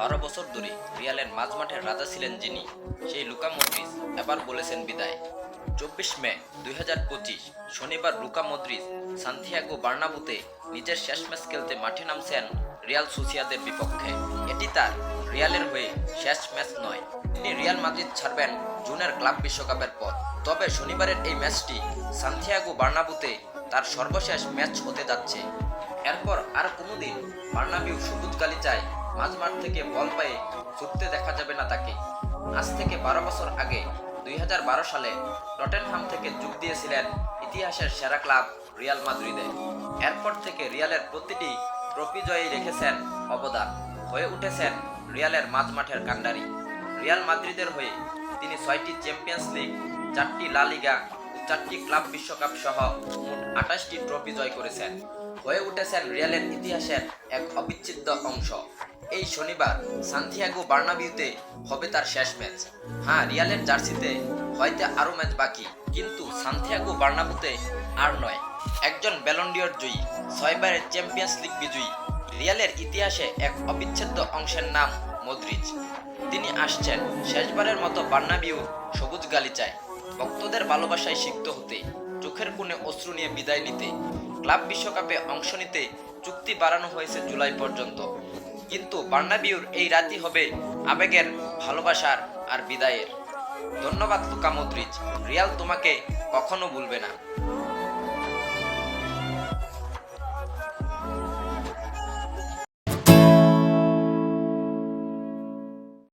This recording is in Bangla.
বারো বছর ধরে রিয়ালের মাঝমাঠের রাজা ছিলেন যিনি, সেই লুকা মদ্রিস এবার বলেছেন বিদায়। চব্বিশ মে দুই শনিবার লুকা মদ্রিস সান্তিয়াগো বার্নাবুতে নিজের শেষ ম্যাচ খেলতে মাঠে নামছেন রিয়াল সুসিয়াদের বিপক্ষে। এটি তার রিয়ালের হয়ে শেষ ম্যাচ নয়। তিনি রিয়াল মাদ্রিদ ছাড়বেন জুনের ক্লাব বিশ্বকাপের পর। তবে শনিবারের এই ম্যাচটি সান্তিয়াগো বার্নাবুতে তার সর্বশেষ ম্যাচ হতে যাচ্ছে। এরপর আর কোনোদিন বার্নাবিউ সবুজ গালিচায় মাঝমাঠ থেকে বল পায়ে ছুটতে দেখা যাবে না তাকে। আজ থেকে বারো বছর আগে দুই হাজার বারো সালে টটেনহাম থেকে যোগ দিয়েছিলেন ইতিহাসের সেরা ক্লাব রিয়াল মাদ্রিদে। এরপর থেকে রিয়ালের প্রতিটি ট্রফি জয়ী রেখেছেন অবদান। হয়ে উঠেছেন রিয়ালের মাঝমাঠের কাণ্ডারি। রিয়াল মাদ্রিদের হয়ে তিনি ছয়টি চ্যাম্পিয়ন্স লিগ, চারটি লা লিগা চারটি ক্লাব বিশ্বকাপ সহ মোট আঠাশটি ট্রফি জয় করেছেন। হয়ে উঠেছেন রিয়ালের ইতিহাসের এক অবিচ্ছেদ্য অংশ। এই শনিবার সান্তিয়াগো বার্নাবিউতে হবে তার শেষ ম্যাচ। হ্যাঁ রিয়ালের জার্সিতে হয়তো আরও ম্যাচ বাকি, কিন্তু সান্তিয়াগো বার্নাবুতে আর নয়। একজন ব্যালন্ডিয়র জয়ী, ছয়বারের চ্যাম্পিয়ন্স লিগ বিজয়ী, রিয়ালের ইতিহাসে এক অবিচ্ছেদ্য অংশের নাম মদ্রিজ তিনি আসছেন শেষবারের মতো বার্নাবিউ সবুজ গালিচায়। ভক্তদের ভালোবাসায় সিক্ত হতে, চোখের কোণে অশ্রু নিয়ে বিদায় নিতে, ক্লাব বিশ্বকাপে অংশ নিতে চুক্তি বাড়ানো হয়েছে জুলাই পর্যন্ত। কিন্তু বার্নাবিউর এই রাতই হবে আবেগের, ভালোবাসার আর বিদায়ের। ধন্যবাদ লুকা মদ্রিজ রিয়াল তোমাকে কখনো ভুলবে না।